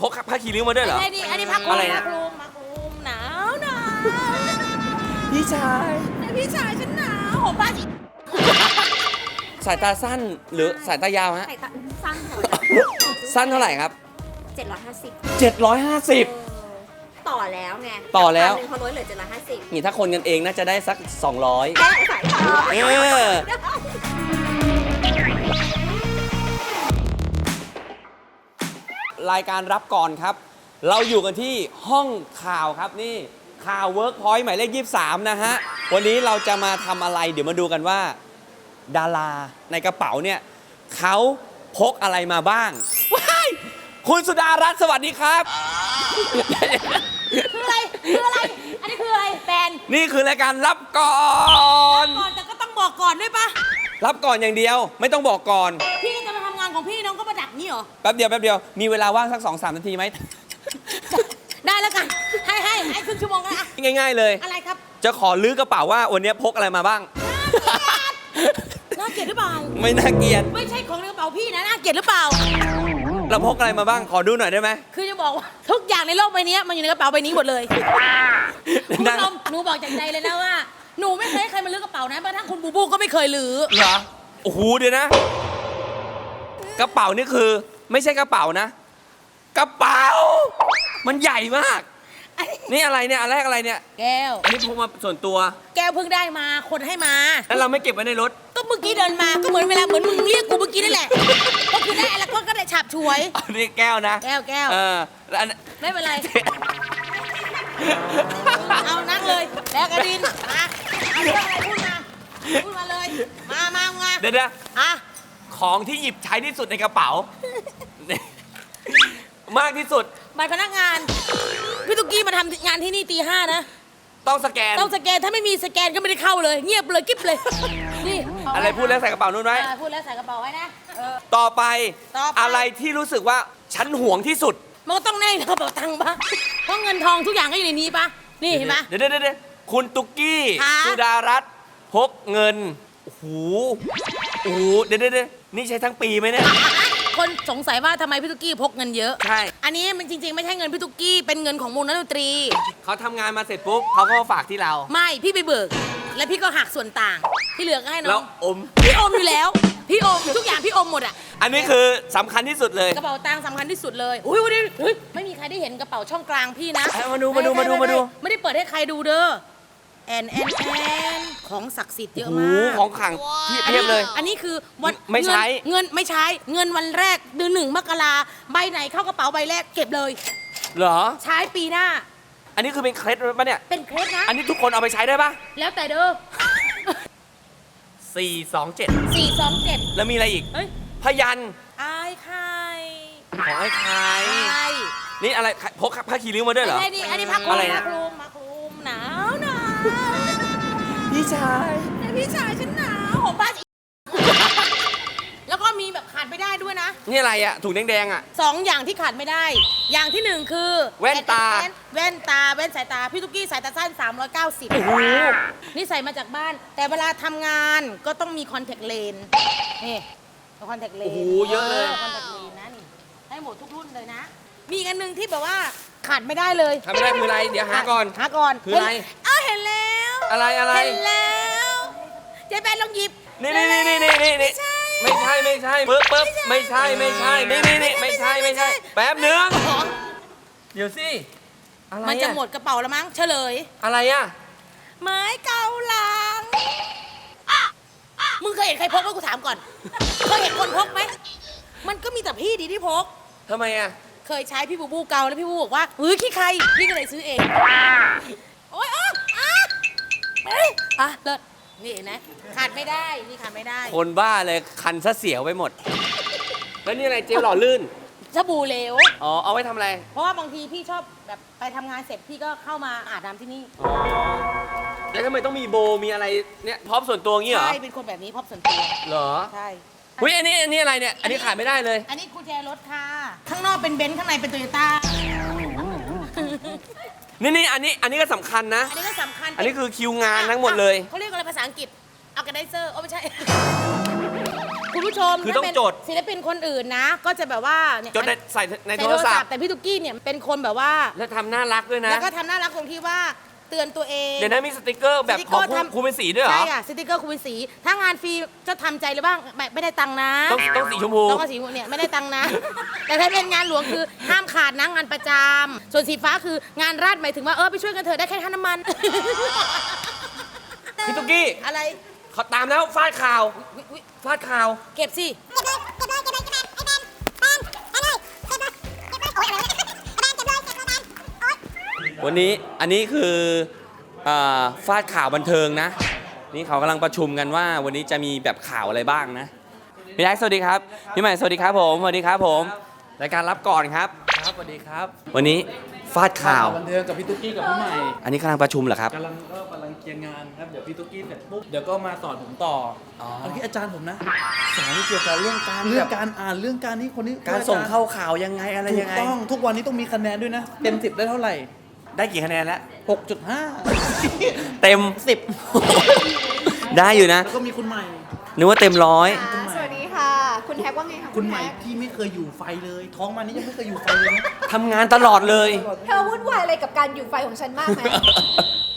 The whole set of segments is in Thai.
พกผ้าคีริ้วมาด้วยเหรอไงดีอันนี้พักคลุอะไรมนะ พักคลุมพักคลุมหนาวหนาวพี่ชายแต่พี่ชายฉันหนาวผมบ้าจีสายตาสั้นหรือสายตายาวฮะ ใส่ตาสั้นหน่อยสั้นเท่าไหร่ครับ เจ็ดร้อยห้าสิบ750 ต่อแล้วไงต่อแล้ว พันหนึ่งพอลดเหลือเจ็ดร้อยห้าสิบนี่ถ้าคนกันเองน่าจะได้สัก 200 แค่สายตาเออ รายการรับก่อนครับ เราอยู่กันที่ห้องข่าวครับนี่ข่าว Workpoint หมายเลข 23 นะฮะ วันนี้เราจะมาทำอะไร เดี๋ยวมาดูกันว่า ดาราในกระเป๋าเนี่ยเขาพกอะไรมาบ้างว้ายคุณสุดารัตน์สวัสดีครับ คืออะไร คืออะไร อันนี้คืออะไรแฟนนี่คือรายการรับก่อน ก่อนแต่ก็ต้องบอกก่อนด้วยปะรับก่อนอย่างเดียว ไม่ต้องบอกก่อน อ แป๊บเดียวแป๊บเดียวมีเวลาว่างสัก2อสนาทีไหม ได้แล้วกัน ให้ให้ให้ครึ่งชั่วโมงก็ได้อะง่าย ๆ เลย อะไรครับจะขอลื้อกระเป๋าว่าวันนี้พกอะไรมาบ้าง น่าเกลียดหรือเปล่า ไม่น่าเกลียดไม่ใช่ของในกระเป๋าพี่นะน่าเกลียดหรือเปล่า เราพกอะไรมาบ้างขอดูหน่อยได้ไหม คือจะบอกว่าทุกอย่างในโลกใบนี้มันอยู่ในกระเป๋าใบนี้หมดเลยคุณผู้ชมหนูบอกจากใจเลยนะว่า หนูไม่เคยให้ใครมาลื้อกระเป๋านะแม้กระทั่งคุณบูบูก็ไม่เคยลื้อเหรอ โอ้โหเดี๋ยวนะ กระเป๋านี่คือ ไม่ใช่กระเป๋านะ กระเป๋า มันใหญ่มากนี่อะไรเนี่ยอันแรกอะไรเนี่ย แก้ว อันนี้พกมาส่วนตัว แก้วเพิ่งได้มา คนให้มา แล้วเราไม่เก็บไว้ในรถ ก็เมื่อกี้เดินมาก็เหมือนเวลาเหมือนมึงเรียกกูเมื่อกี้นั่นแหละ ก็คือได้อะไรก็ก็ได้ฉับฉวย อันนี้แก้วนะ แก้วแก้ว เออแล้วอัน ไม่เป็นไร เอานั่งเลย แล้วกระดิน มาเอาเรื่องอะไรพูดมา พูดมาเลย มามามาเดี๋ยวนะ อะ ของที่หยิบใช้ที่สุดในกระเป๋า มากที่สุดบัตรพนักงาน พี่ตุ๊กกี้มาทำงานที่นี่ตีห้านะ ต้องสแกน ต้องสแกนถ้าไม่มีสแกนก็ไม่ได้เข้าเลย เงียบเลยกิ๊บเลย นี่อะไรพูดแล้วใส่กระเป๋านู้นไว้ อ่าพูดแล้วใส่กระเป๋าไว้นะเออ ต่อไปต่อไป อะไรที่รู้สึกว่าฉันห่วงที่สุดมันก็ต้องแน่ในกระเป๋าตังค์ปะเพราะเงินทองทุกอย่างก็อยู่ในนี้ปะนี่เห็นปะ เดี๋ยวเดี๋ยวเดี๋ยวคุณตุ๊กกี้ ค่ะ สุดารัตน์พกเงินโอ้โหโอ้โหเดี๋ยวเดี๋ยวเดี๋ยว นี่ใช้ทั้งปีไหมเนี่ย คนสงสัยว่าทำไมพี่ตุ๊กกี้พกเงินเยอะ ใช่ อันนี้มันจริง ๆ ไม่ใช่เงินพี่ตุ๊กกี้ เป็นเงินของวงนักดนตรี เขาทำงานมาเสร็จปุ๊บเขาก็มาฝากที่เรา ไม่พี่ไปเบิก แล้วพี่ก็หักส่วนต่าง ที่เหลือก็ให้น้แล้อวง อม พี่อมอยู่แล้ว พี่อมทุกอย่างพี่อมหมดอะ อันนี้คือสำคัญที่สุดเลย กระเป๋าตังค์สำคัญที่สุดเลย อุ้ยอุ้ยอุ้ยไม่มีใครได้เห็นกระเป๋าช่องกลางพี่นะเอามาดูมาดูมาดูมาดู ไม่ได้เปิดให้ใครดูเด้อ แอนแอนแอน ของศักดิ์สิทธิ์เยโอ้อะโหมากของขลังเพียบเลย อันนี้คือวันไม่ใช้ เงินเงินไม่ใช้เงินวันแรกเดือนหนึ่งมกราใบไหนเข้ากระเป๋าใบแรกเก็บเลย เหรอ ใช้ปีหน้า อันนี้คือเป็นเคล็ดปะเนี่ย เป็นเคล็ดนะ อันนี้ทุกคนเอาไปใช้ได้ปะแล้วแต่เด้อสี่สองเจ็ดสี่สองเจ็ดแล้วมีอะไรอีก เฮ้ยพยันอายใครของไอ้ใครใช่นี่อะไรพกผ้าคีริ้วมาด้วยเหรอไอ้นี่อันนี้พักคลุอะไรมนะ พักคลุมพักคลุมหนาวหนาวพี่ ชายแต่พี่ชายฉันหนาวผมบ้าจีแล้วก็มีแบบขาดไม่ได้ด้วยนะ นี่อะไรอะถุงแดงๆอะสองอย่างที่ขาดไม่ได้ อย่างที่หนึ่งคือแว่นตา แว่นตา แว่นสายตา พี่ตุ๊กกี้สายตาสั้น 390โอ้โหนี่ใส่มาจากบ้าน แต่เวลาทำงานก็ต้องมีคอนแทคเลนส์นี่คอนแทคเลนโอ้โหเยอะเลย คอนแทคเลนส์นะนี่ให้หมดทุกรุ่นเลยนะ มีอีกอันหนึ่งที่แบบว่าขาดไม่ได้เลย ทำไม่ได้คืออะไร เดี๋ยวหาก่อน หาก่อนคืออะไรเห็นอ้าวเห็นแล้ว อะไรอะไร เห็นแล้วเจ๊แปนลองหยิบนี่นี่นี่นี่นี่นี่ไม่ใช่ไม่ใช่ไม่ใช่ปึ๊บปึ๊บไม่ใช่ไม่ใช่นี่นี่นี่ไม่ใช่ไม่ใช่ แป๊บนึงของเดี๋ยวสิอะไรมันจะอหมดกระเป๋าแล้วมั้งเฉลย อะไรอะไม้เกาหลังอะอะมึงเคยเห็นใครพกไหมกูถามก่อน เคยเห็นคนพกไหม มันก็มีแต่พี่ดีที่พก ทำไมอะเคยใช้พี่บูบูเกาแล้วพี่บูบูบอกว่าเฮ้ยขี้ใครพี่ก็เลยซื้อเอง โอ๊ยอ๊ะอะเอ้ย อะเลิศนี่เห็นไหมขาดไม่ได้ นี่ขาดไม่ได้คนบ้าเลยคันซะเสียวไปหมด แล้วนี่อะไรเจลหล่อลื่น สบู่เหลว อ๋อ เอาไว้ทำอะไร เพราะว่าบางทีพี่ชอบแบบไปทำงานเสร็จพี่ก็เข้ามาอาบน้ำที่นี่ อ๋อ แล้วทำไมต้องมีโบมีอะไรเนี่ยพร้อมส่วนตัวงี้เหรอ ใช่ เป็นคนแบบนี้พบส่วนตัวเหรอใช่เฮ้ยอันนี้อันนี้อะไรเนี่ย อันนี้ขาดไม่ได้เลย อันนี้กุญแจรถค่ะ ข้างนอกเป็นเบนซ์ข้างในเป็นโตโยต้า นี่นี่อันนี้อันนี้ก็สำคัญนะ อันนี้ก็ สำคัญอันนี้คือคิวงานทั้งหมดเลย เขาเรียกอะไรภาษาอังกฤษอ r g ก n i เซอร์โอ้ไม่ใช่ คุณผู้ชมคือถ้าต้องเป็นจดศิลปินคนอื่นนะ ก็จะแบบว่าเนี่ยจดในใส่ในในโทโทรรศัศัพพท์ท์แต่พี่ตุ๊กกี้เนี่ยเป็นคนแบบว่า แล้วทำน่ารักด้วยนะ แล้วก็ทำน่ารักตรงที่ว่า เตือนตัวเองเดี๋ยวนะมีสติกเกอร์แบบสติกขเกอองร์ครูทำครูเป็นสีด้วยเหรอ ใช่อะสติกเกอร์คุณเป็นสี ถ้างานฟรีจะทำใจหรือบ้างไม่ไม่ได้ตังค์นะต้องต้องสีชมพู ต้องเอาสีชมพูเนี่ยไม่ได้ตังค์นะ แต่ถ้าเป็นงานหลวงคือห้ามขาดนะงานประจำส่วนสีฟ้าคืองานราชหมายถึงว่าเออไปช่วยกันเถอะได้แค่ค่าน้ำมัน พี่ตุ๊กกี้อะไรเขาตามแล้วฟาดข่าวอุ๊ยอุ๊ยฟาดข่าว เก็บสิ วันนี้อันนี้คืออาฟาดข่าวบันเทิงนะ นี่เขากำลังประชุมกันว่า วันนี้จะมีแบบข่าวอะไรบ้างนะพี่แจ็คสวัสดีครับพี่ใหม่สวัสดีครับผมสวัสดีครับผมรายการรับก่อนครับ ครับสวัสดีครับวันนี้ฟาดข่าว บันเทิงกับพี่ตุ๊กกี้กับพี่ใหม่อันนี้กำลังประชุมเหรอครับ กำลังก็กำลังเคลียร์งานครับเดี๋ยวพี่ตุ๊กกี้เสร็จปุ๊บเดี๋ยวก็มาสอนผมต่อออ อันนี้อาจารย์ผมนะสอนเกี่ยวกับเรื่องการเรื่แบองบการอ่านเรื่องการนี้คนนี้การส่งเข้าข่าวยังไงอะไรถูยักงไง ต้องทุกวันนี้ต้องมีคะแนนด้วยนะเต็มสิบได้เท่าไหร่ ได้กี่คะแนนแล้ว6.5เต็มสิบได้อยู่นะ แล้วก็มีคุณใหม่ นึกว่าเต็มร้อยค่ะสวัสดีค่ะ คุณแท็กว่าไงคะคุณใหม่แท็กที่ไม่เคยอยู่ไฟเลย ท้องมานี่ยังไม่เคยอยู่ไฟเลยนะทำงานตลอดเลย เธอวุ่นวายอะไรกับการอยู่ไฟของฉันมากไหม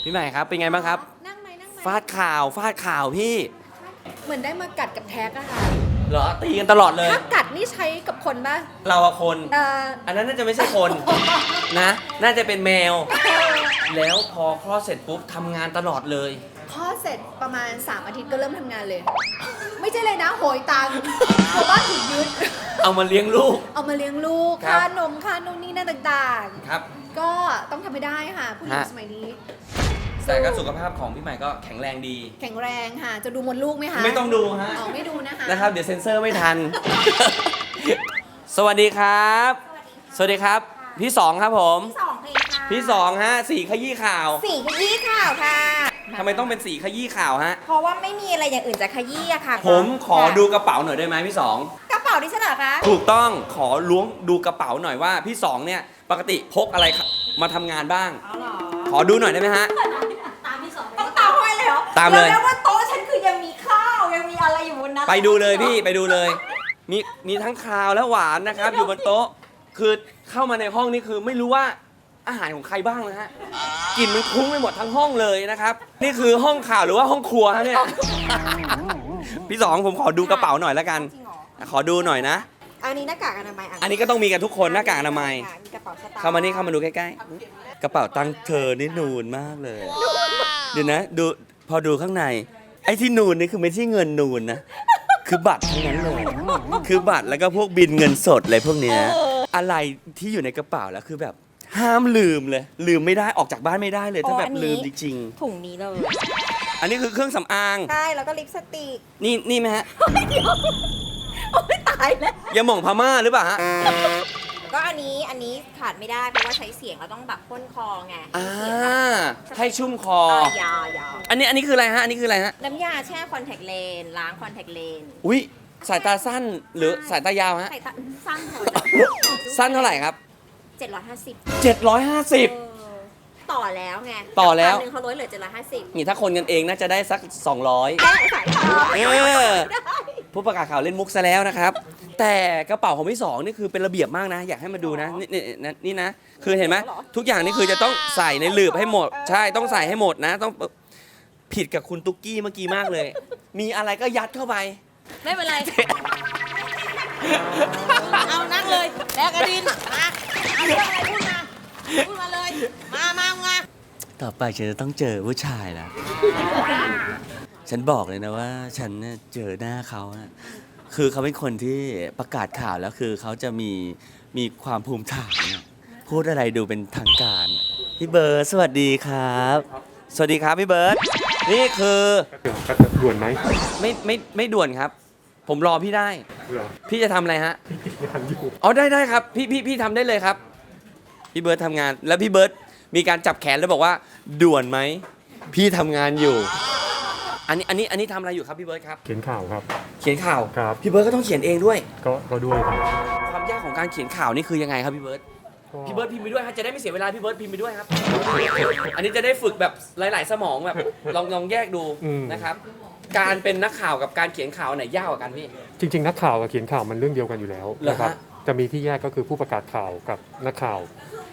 พี่ใหม่ครับเป็นไงบ้างครับ นั่งไหมนั่งไหมฟาดข่าวฟาดข่าวพี่ เหมือนได้มากัดกับแท็กอะค่ะ เหรอตีกันตลอดเลย ถ้ากัดนี่ใช้กับคนป่ะเราอะคน เอ่ออันนั้นน่าจะไม่ใช่คนนะ น่าจะเป็นแมว แล้วพอคลอดเสร็จปุ๊บทำงานตลอดเลยพอเสร็จประมาณ 3 อาทิตย์ก็เริ่มทำงานเลย ไม่ใช่เลยนะ โหยตังค์เพราะว่าถูกยึด เอามาเลี้ยงลูก เอามาเลี้ยงลูก ครับ ค่านมค่านมนี่นั่นต่างครับ ๆ ก็ต้องทำให้ได้ค่ะ ผู้หญิงฮะ สมัยนี้ แต่ก็สุขภาพของพี่ใหม่ก็แข็งแรงดี แข็งแรงค่ะ จะดูมดลูกไหมคะไม่ต้องดูฮะ อ๋อไม่ดูนะคะ นะครับ เดี๋ยวเซ็นเซอร์ไม่ทัน สวัสดีครับ สวัสดีครับ พี่สองครับผมสองเพลงค่ะพี่สองฮะสีขยี้ข่าวสี่ขยี้ข่าวค่ะ ทำไมต้องเป็นสีขยี้ข่าวฮะ เพราะว่าไม่มีอะไรอย่างอื่นจะขยี้อะค่ะผมขอค่ะดูกระเป๋าหน่อยได้ไหมพี่สอง กระเป๋าดิฉันเหรอคะ ถูกต้องขอล้วงดูกระเป๋าหน่อยว่าพี่สองเนี่ยปกติพกอะไรมาทำงานบ้างขอดูหน่อยได้ไหมฮะต้องตามไปเลยเหรอ ตามเลย แล้วว่าโต๊ะฉันคือยังมีข้าวยังมีอะไรอยู่บนนั้นไปดูเลยพี่ไปดูเลย มีมีทั้งคาวและหวานนะครับ อยู่บนโต๊ะ คือเข้ามาในห้องนี่คือไม่รู้ว่าอาหารของใครบ้างนะฮะกลิ่นมันคลุ้งไปหมดทั้งห้องเลยนะครับ นี่คือห้องข่าวหรือว่าห้องครัวฮะเนี่ยพี่สองผมขอดูกระเป๋าหน่อยแล้วกัน จริงเหรอขอดูหน่อยนะ อันนี้หน้ากากอนามัยอันนี้ก็ต้องมีกันทุกคนหน้ากากอนามัยค่ะมีกระเป๋าสตางค์เข้ามานี่เข้ามาดูใกล้ๆ กระเป๋าตังค์เธอนี่นูนมากเลย เดี๋ยวนะ ดู พอดูข้างใน ไอ้ที่นูนนี่คือไม่ใช่เงินนูนนะ คือบัตรทั้งนั้นเลยคือบัตรแล้วก็พวกบินเงินสดอะไรพวกเนี้ยอะไรที่อยู่ในกระเป๋าแล้วคือแบบห้ามลืมเลย ลืมไม่ได้ออกจากบ้านไม่ได้เลยถ้าแบบลืมจริงถุงนี้เลยๆอันนี้คือเครื่องสำอาง ใช่แล้วก็ลิปสติกนี่นี่ไหมฮะ โอ๊ยตายแล้ว ยาหม่องพม่าหรือเปล่าฮะ ก็อันนี้อันนี้ขาดไม่ได้เพราะว่าใช้เสียงเราต้องแบบพ่นคอไงอ่าเสียงแบบให้ชุ่มคอ อ่ายาวยาวอันนี้อันนี้คืออะไรฮะ อันนี้คืออะไรฮะ น้ำยาแช่คอนแทคเลนล้างคอนแทคเลนอุ้ยสายตาสั้นหรือสายตายาวฮะ ใส่ตาสั้นเถอะสั้นเท่าไหร่ครับ เจ็ดร้อยห้าสิบ750ต่อแล้วไงต่อแล้วจากพันหนึ่งเขาลดเหลือเจ็ดร้อยห้าสิบนี่ถ้าคนกันเองน่าจะได้สัก 200 แค่สายตาเออ ผู้ประกาศข่าวเล่นมุกซะแล้วนะครับ แต่กระเป๋าของพี่สองนี่คือเป็นระเบียบมากนะ อยากให้มาดูนะนี่นี่นี่นี่นะ คือเห็นไหมทุกอย่างนี่คือจะต้องใส่ในหลืบให้หมด ใช่ต้องใส่ให้หมดนะ ต้องผิดกับคุณตุ๊กกี้เมื่อกี้มากเลย มีอะไรก็ยัดเข้าไป ไม่เป็นไร เอานั่งเลยแบกอดินมาเอาเรื่องอะไรพูดมา พูดมาเลย มามามาต่อไปฉันจะต้องเจอผู้ชายแล้ว ฉันบอกเลยนะว่า ฉันเนี่ยเจอหน้าเขาอะคือเขาเป็นคนที่ประกาศข่าวแล้วคือเขาจะมีมีความภูมิฐานอะพูดอะไรดูเป็นทางการอะพี่เบิร์ดสวัสดีครับ สวัสดีครับพี่เบิร์ดนี่คือเดี๋ยวก็จะด่วนไหมไม่ไม่ไม่ด่วนครับ ผมรอพี่ได้ เหรอพี่จะทำอะไรฮะงานอยู่อ๋อได้ได้ครับพี่พี่พี่ทำได้เลยครับ พี่เบิร์ดทำงานแล้วพี่เบิร์ดมีการจับแขนแล้วบอกว่า ด่วนไหมพี่ทำงานอยู่ อันนี้อันนี้อันนี้ทำอะไรอยู่ครับพี่เบิร์ดครับ เขียนข่าวครับ เขียนข่าว ครับ พี่เบิร์ดก็ต้องเขียนเองด้วย ก็ก็ด้วยครับความยากของการเขียนข่าวนี่คือยังไงครับพี่เบิร์ดพี่เบิร์ดพิมพ์ไปด้วยฮะจะได้ไม่เสียเวลาพี่เบิร์ดพิมพ์ไปด้วยครับ อันนี้จะได้ฝึกแบบหลาย ๆ สมองแบบลองลองแยกดูอืมนะครับ การเป็นนักข่าวกับการเขียนข่าวไหนยากกว่ากันพี่ จริง ๆ นักข่าวกับเขียนข่าวมันเรื่องเดียวกันอยู่แล้วเหรอฮะนะครับ จะมีที่แยกก็คือผู้ประกาศข่าวกับนักข่าว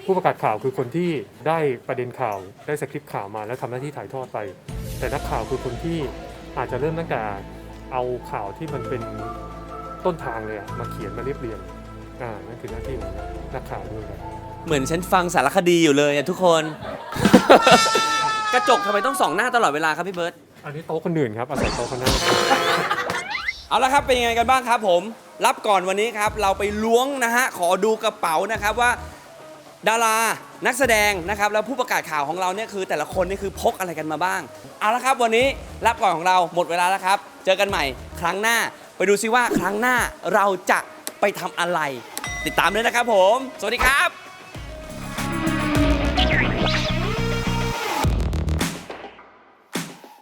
ผู้ประกาศข่าวคือคนที่ได้ประเด็นข่าว ได้สคริปต์ข่าวมาแล้วทำหน้าที่ถ่ายทอดไป แต่นักข่าวคือคนที่อาจจะเริ่มตั้งแต่เอาข่าวที่มันเป็นต้นทางเลยอะมาเขียนมาเรียบเรียงอ่านั่นคือหน้าที่ของนักข่าวด้วยครับเหมือนฉันฟังสารคดีอยู่เลยอะทุกคน กระจกทำไมต้องส่องหน้าตลอดเวลาครับพี่เบิร์ตอันนี้โต๊ะคนอื่นครับอาศัยโต๊ะคนนั้นเอาละครับเป็นยังไงกันบ้างครับผม รับก่อนวันนี้ครับ เราไปล้วงนะฮะ ขอดูกระเป๋านะครับว่า ดารานักแสดงนะครับแล้วผู้ประกาศข่าวของเราเนี่ยคือแต่ละคนนี่คือพกอะไรกันมาบ้าง เอาละครับวันนี้รับก่อนของเราหมดเวลาแล้วครับ เจอกันใหม่ครั้งหน้า ไปดูซิว่าครั้งหน้าเราจะไปทำอะไร ติดตามด้วยนะครับผม สวัสดีครับ